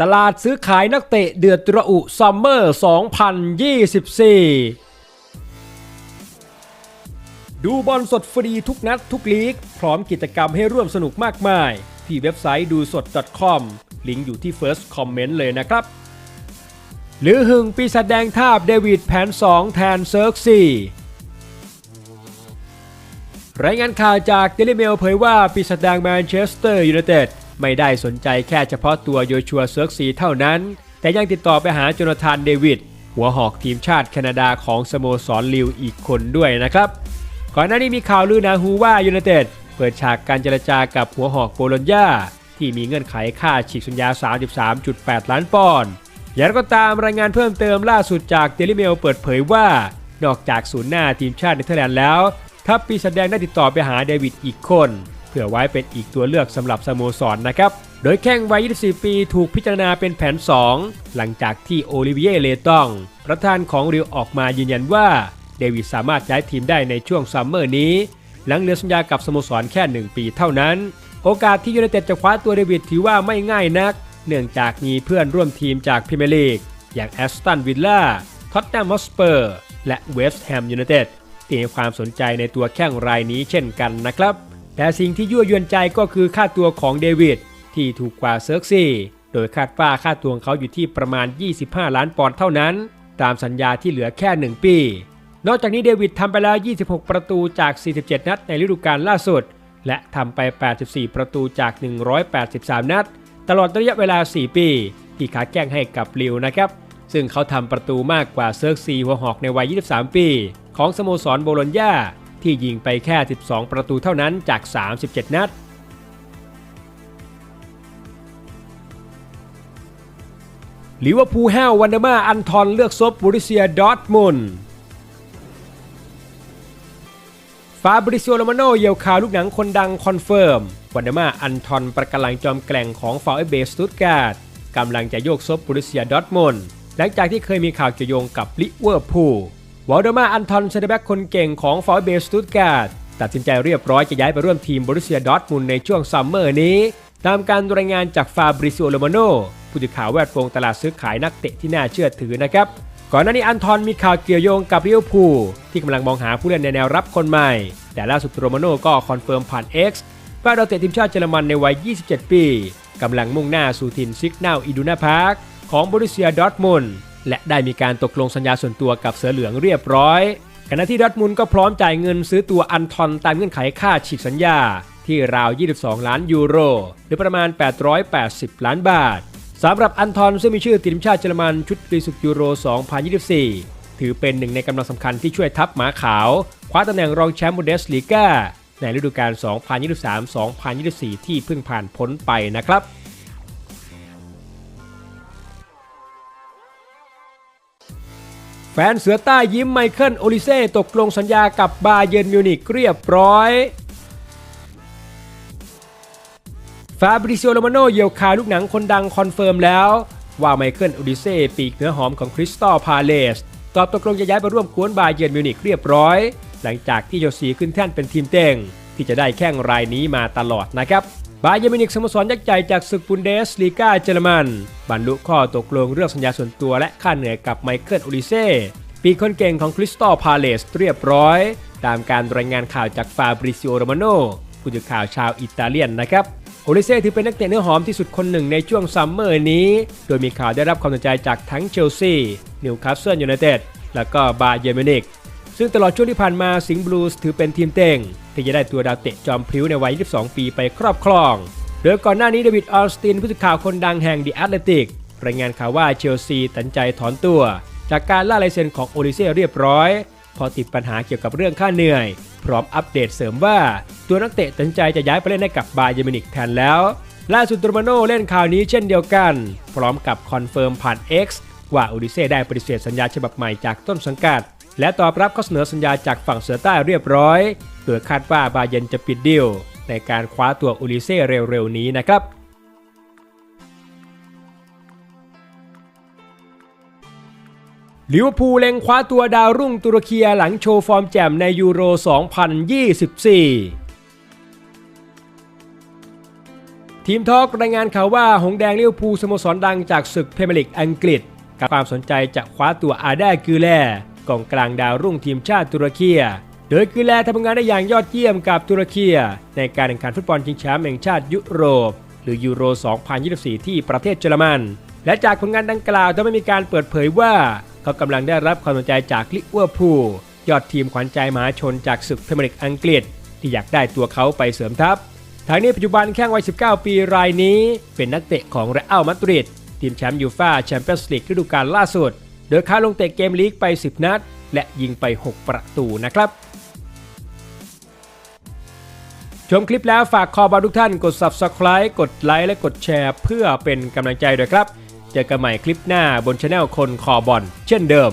ตลาดซื้อขายนักเตะเดือดระอุซัมเมอร์ 2024 ดูบอลสดฟรีทุกนัดทุกลีก พร้อมกิจกรรมให้ร่วมสนุกมากมาย ที่เว็บไซต์ดูสด .com ลิงก์อยู่ที่ first comment เลยนะครับ หรือหึงปีศาจแดงทาบเดวิดแผน 2 แทนเซิร์กซีรายงานข่าวจากเดลิเมลเผยว่าปีศาจแดงแมนเชสเตอร์ยูไนเต็ด ไม่ได้สนใจแค่เฉพาะตัวโยชัวเซิร์กซีเท่านั้น แต่ยังติดต่อไปหาโจนาธานเดวิดหัวหอกทีมชาติแคนาดาของสโมสรลิวอีกคนด้วยนะครับ ก่อนหน้านี้มีข่าวลือนาหูว่ายูไนเต็ดเปิดฉากการเจรจากับหัวหอกโบโลญญาที่มีเงื่อนไขค่าฉีกสัญญา 33.8 ล้านปอนด์อย่างไรก็ตามรายงานเพิ่มเติมล่าสุดจากเดลิเมลเปิดเผยว่า นอกจากศูนย์หน้าทีมชาติเนเธอร์แลนด์แล้ว ทัพปีศาจแดงได้ติดต่อไปหาเดวิดอีกคน เพื่อไว้เป็นอีกตัวเลือกสำหรับสโมสรนนะครับ โดยแข้งวัย 24 ปีถูกพิจารณาเป็นแผน 2 หลังจากที่โอลิเวียเลตอง ประธานของริวออกมายืนยันว่า เดวิดสามารถย้ายทีมได้ในช่วงซัมเมอร์นี้ หลังเหลือสัญญากับสโมสรแค่ 1 ปีเท่านั้น โอกาสที่ยูไนเต็ดจะคว้าตัวเดวิดถือว่าไม่ง่ายนัก เนื่องจากมีเพื่อนร่วมทีมจากพรีเมียร์ลีกอย่างแอสตันวิลล่าท็อตแนมฮอสเปอร์และเวสต์แฮมยูไนเต็ดที่ให้ความสนใจในตัวแข้งรายนี้เช่นกันนะครับ แต่สิ่งที่ยั่วยวนใจก็คือค่าตัวของเดวิดที่ถูกกว่าเซิร์กซี่ โดยคาดว่าค่าตัวของเขาอยู่ที่ประมาณ 25 ล้านปอนด์เท่านั้น ตามสัญญาที่เหลือแค่ 1 ปี นอกจากนี้เดวิดทำไปแล้ว 26 ประตูจาก 47 นัดในฤดูกาลล่าสุด และทำไป 84 ประตูจาก 183 นัด ตลอดระยะเวลา 4 ปี ที่ขาแก้งให้กับลิวนะครับ ซึ่งเขาทำประตูมากกว่าเซิร์กซีหัวหอกในวัย 23 ปี ของสโมสรโบโลญญา ที่ยิงไปแค่ 12 ประตูเท่านั้นจาก 37 นัดลิเวอร์พูลแห้ววันเดอร์มาอันทอนเลือกซบบริเซียดอร์ทมุนฟาบริซิโอโรมาโนเยียวข่าลูกหนังคนดังคอนเฟิร์มวันเดอร์มาอันทอนประกำลังจอมแกล่งของฟาวเอเบสตุตการ์ดกำลังจะโยกซบบริเซียดอร์ทมุนหลังจากที่เคยมีข่าวเกี่ยวโยงกับลิเวอร์พูล วอลเดอร์มาอันทอนเซนเตอร์แบ็กคนเก่งของฟาวเอเบสตุตการ์ดตัดสินใจเรียบร้อยจะย้ายไปร่วมทีมบริเซียดอร์ทมุนในช่วงซัมเมอร์นี้ตามการรายงานจากฟาบริซิโอโรมาโนผู้สื่อข่าวแวดวงตลาดซื้อขายนักเตะที่น่าเชื่อถือนะครับก่อนหน้านี้อันทอนมีข่าวเกี่ยวโยงกับลิเวอร์พูลที่กำลังมองหาผู้เล่นในแนวรับคนใหม่ แต่ล่าสุดโรมาโน่ก็คอนเฟิร์มผ่าน X ว่าดาวเตะทีมชาติเยอรมันในวัย 27 ปีกำลังมุ่งหน้าสู่ถิ่นซิกนาวอิดูนาพาร์คของบริเซียดอร์ทมุน และได้มีการตกลงสัญญาส่วนตัวกับเสือเหลืองเรียบร้อยขณะที่ดอทมุนก็พร้อมจ่ายเงินซื้อตัวอันทอนตามเงื่อนไขค่าฉีกสัญญา ที่ราว 22 ล้านยูโร หรือประมาณ 880 ล้านบาทสำหรับอันทอนซึ่งมีชื่อตีมชาติเยอรมันชุดรีสุกยูโร 2024 ถือเป็นหนึ่งในกำลังสำคัญที่ช่วยทัพหมาขาว คว้าตำแหน่งรองแชมป์บูเดสลีกาในฤดูกาล 2023-2024 ที่เพิ่งผ่านพ้นไปนะครับ แฟนเสือใต้ยิ้มไมเคิลโอลิเซ่ตกลงสัญญากับบาเยิร์นมิวนิกเรียบร้อยฟาบริซิโอโรมาโนเยียวคาลูกหนังคนดังคอนเฟิร์มแล้ว ว่าไมเคิลโอลิเซ่ปีกเนื้อหอมของคริสตัลพาเลสตอบตกลงจะย้ายไปร่วมกวนบาเยิร์นมิวนิกเรียบร้อย หลังจากที่โยซีขึ้นแท่นเป็นทีมเต็งที่จะได้แข้งรายนี้มาตลอดนะครับ บาเยิร์นมินิกสโมสรยักษ์ใหญ่จากศึกบุนเดสลีกาเยอรมัน บรรลุข้อตกลงเรื่องสัญญาส่วนตัวและค่าเหนื่อยกับไมเคิลโอลิเซ่ปีคนเก่งของคริสตัลพาเลสเรียบร้อย ตามการรายงานข่าวจากฟาบริซิโอโรมาโนผู้สื่อข่าวชาวอิตาเลียนนะครับโอลิเซ่ถือเป็นนักเตะเนื้อหอมที่สุดคนหนึ่งในช่วงซัมเมอร์นี้ โดยมีข่าวได้รับความสนใจจากทั้งเชลซีนิวคาสเซิลยูไนเต็ดและก็บาเยมินิก ซึ่งตลอดช่วงที่ผ่านมาสิงห์บลูส์ถือเป็นทีมเต็งที่จะได้ตัวดาวเตะจอมพลิ้วในวัย 22 ปีไปครอบครอง โดยก่อนหน้านี้เดวิดออลสตินผู้สื่อข่าวคนดังแห่งเดีแอตเลติกรายงานข่าวว่าเชลซีตัดใจถอนตัว จากการล่าลายเซ็นของโอลิเซ่เรียบร้อยพอติดปัญหาเกี่ยวกับเรื่องค่าเหนื่อย พร้อมอัปเดตเสริมว่า ตัวนักเตะตัดใจจะย้ายไปเล่นให้กับบาเยร์มินิกแทนแล้ว ล่าสุดโรมาโน่เล่นข่าวนี้เช่นเดียวกัน พร้อมกับคอนเฟิร์มผ่าน X ว่าโอดิเซ่ได้ปฏิเสธสัญญาฉบับใหม่จากต้นสังกัด และตอบรับข้อเสนอสัญญาจากฝั่งเสือใต้เรียบร้อย โดยคาดว่าบาเยนจะปิดดีลในการคว้าตัวโอลิเซ่เร็วๆนี้นะครับลิเวอร์พูลเล็งคว้าตัวดาวรุ่งตุรกีหลังโชว์ฟอร์มแจ่มในยูโร 2024ทีมทอกรายงานข่าวว่าหงแดงลิเวอร์พูลสโมสรดังจากศึกเพรเมียร์ลีกอังกฤษกับความสนใจจะคว้าตัวอาดากือแล กองกลางดาวรุ่งทีมชาติตุรกีโดยกือแลทำงานได้อย่างยอดเยี่ยมกับตุรกีในการแข่งขันฟุตบอลชิงแชมป์แห่งชาติยุโรป หรือยูโร 2024 ที่ประเทศเยอรมัน และจากผลงานดังกล่าวจะไม่มีการเปิดเผยว่า เขากำลังได้รับความสนใจจากลิเวอร์พูลยอดทีมขวัญใจมหาชนจากศึกพรีเมียร์ลีกอังกฤษ ที่อยากได้ตัวเขาไปเสริมทัพทางนี้ปัจจุบันแข้งวัย 19 ปีรายนี้ เป็นนักเตะของเรอัลมาดริดทีมแชมป์ยูฟ่าแชมเปี้ยนส์ลีกฤดูกาลล่าสุด โดยเขาลงเตะเกมลีกไป 10 นัด และยิงไป 6 ประตูนะครับ ชมคลิปแล้วฝากขอบอลทุกท่านกด Subscribe กดไลค์และกดแชร์เพื่อเป็นกำลังใจด้วยครับ เจอกันใหม่คลิปหน้าบนช anel คนคอบอลเช่นเดิม